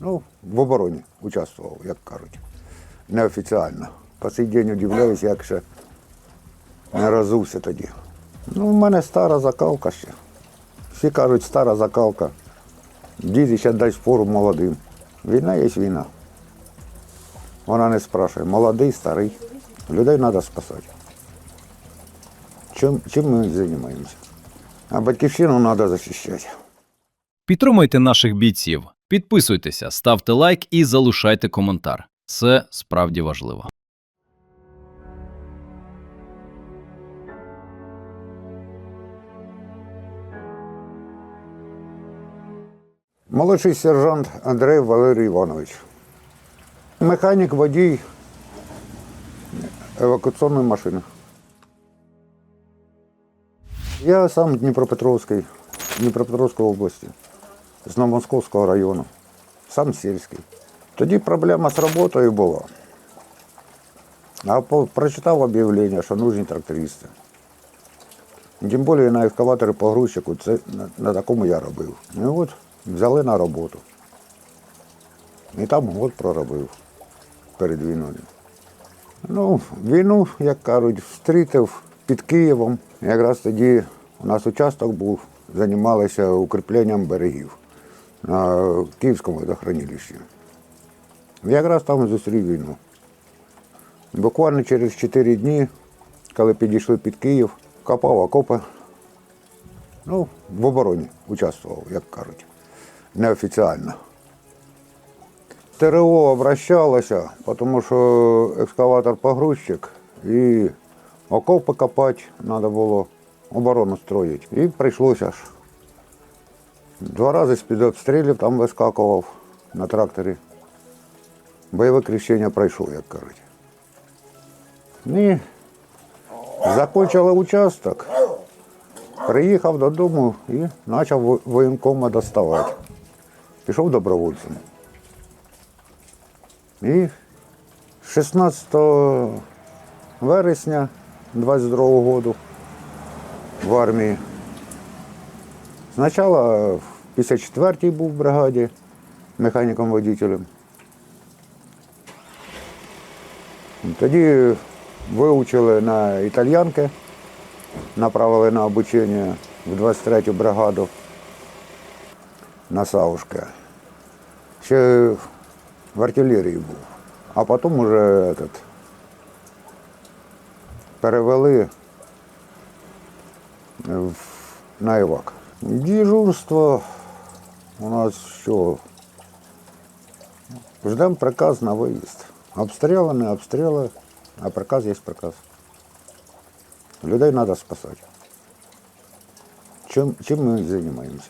Ну, в обороні участвував, як кажуть. Неофіціально. По цей день удивляюсь, як ще не розувся тоді. Ну, у мене стара закалка ще. Всі кажуть, стара закалка. Дід ще дасть фору молодим. Війна є війна. Вона не спрашує, молодий, старий. Людей треба спасати. Чим, чим ми займаємося? А батьківщину треба захищати. Підтримуйте наших бійців, підписуйтеся, ставте лайк і залишайте коментар. Це справді важливо. Молодший сержант Андрей Валерій Іванович. Механік, водій евакуаційної машини. Я сам Дніпропетровський, Дніпропетровської області, з Новомосковського району, сам сільський. Тоді проблема з роботою була. А прочитав об'явлення, що нужні трактористи. Тим більше на екскаваторі погрузчику, це на, на такому я робив. І от взяли на роботу. І там год проробив перед війною. Ну, війну, як кажуть, встрітив під Києвом. Якраз тоді у нас участок був, займалися укріпленням берегів на Київському водохранилищі. Якраз там зустрів війну. Буквально через 4 дні, коли підійшли під Київ, копав окопи. Ну, в обороні участвував, як кажуть, неофіціально. ТРО обращалося, тому що екскаватор погрузчик і окопи копати треба було, оборону строїти. І прийшлося аж. Два рази з-під обстрілів там вискакував на тракторі. Бойове крещення пройшов, як кажуть. І закінчили участок. Приїхав додому і почав во- воєнкома доставати. Пішов добровольцем. І 16 вересня 22 року в армії. Спочатку в 54-й був в бригаді механіком-водителем. Тоді вивчили на італьянки, направили на обучення в 23-ю бригаду на Саушка. Ще в артилерії був. А потім уже этот, перевели в, на івак. Дежурство у нас що? Ждемо приказ на виїзд. Обстріли, не обстріли, а приказ є приказ. Людей треба спасати. Чим, чим ми займаємося?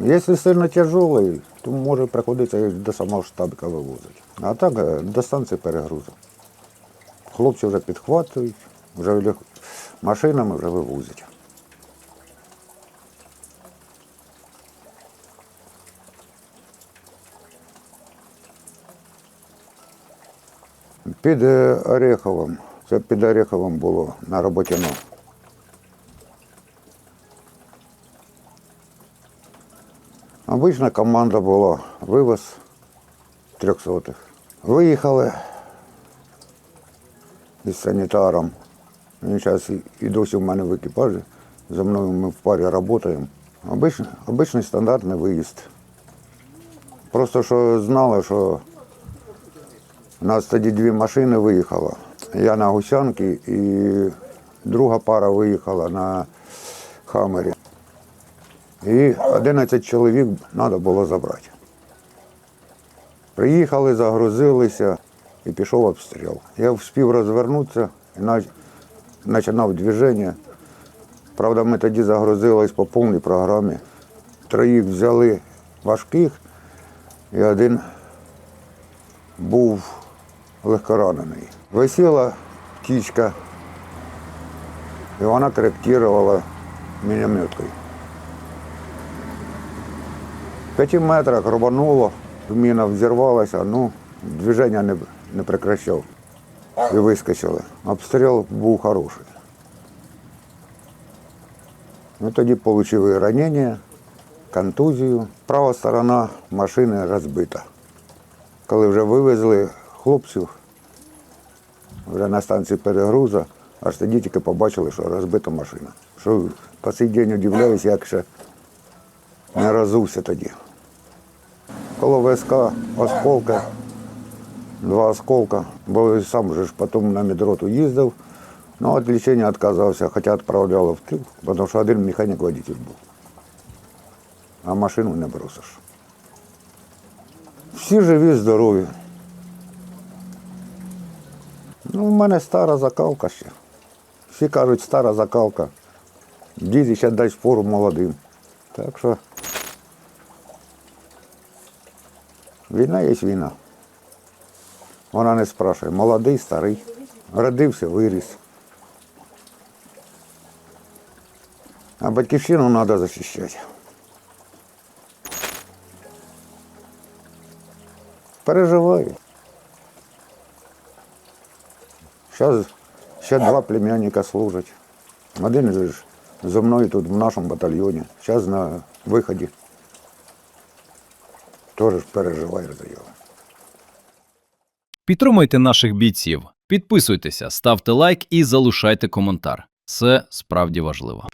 Якщо сильно тяжелий, то може приходиться і до самого штабка вивозити. А так е, до станції перегрузу. Хлопці вже підхватують, вже лег- машинами вже вивозять. Під е, Ореховим, це під Ореховим було на роботі. ну. Обична команда була вивоз трьохсотих. Виїхали із санітаром. Він зараз і, досі в мене в екіпажі. За мною ми в парі працюємо. Обичний стандартний виїзд. Просто що знали, що у нас тоді дві машини виїхало. Я на Гусянки і друга пара виїхала на Хаммері. І 11 чоловік треба було забрати. Приїхали, загрузилися і пішов обстріл. Я встиг розвернутися і починав движення. Правда, ми тоді загрузились по повній програмі. Троїх взяли важких, і один був легкоранений. Висіла птічка, і вона коректувала мінометкою. В п'яти метрах рвануло, міна взірвалася, ну, движення не, не прекращав. І вискочили. Обстріл був хороший. Ну, тоді отримали ранення, контузію. Права сторона машини розбита. Коли вже вивезли хлопців, вже на станції перегруза, аж тоді тільки побачили, що розбита машина. Що по цей день удивляюсь, як ще не розувся тоді. Коло ВСК осколка, два осколка, бо сам же ж потім на медроту їздив, але від лічення відказався, хоча відправляли в тил, тому що один механік водитель був. А машину не бросиш. Всі живі, здорові. Ну, в мене стара закалка ще. Всі кажуть, стара закалка. Діти ще дасть фору молодим. Так що війна є війна. Вона не спрашує, молодий, старий. Родився, виріс. А батьківщину треба захищати. Переживаю. Зараз ще два племянника служать. Один же ж зі мною тут в нашому батальйоні. Зараз на виході. Теж переживаю за його. Підтримуйте наших бійців, підписуйтеся, ставте лайк і залишайте коментар. Це справді важливо.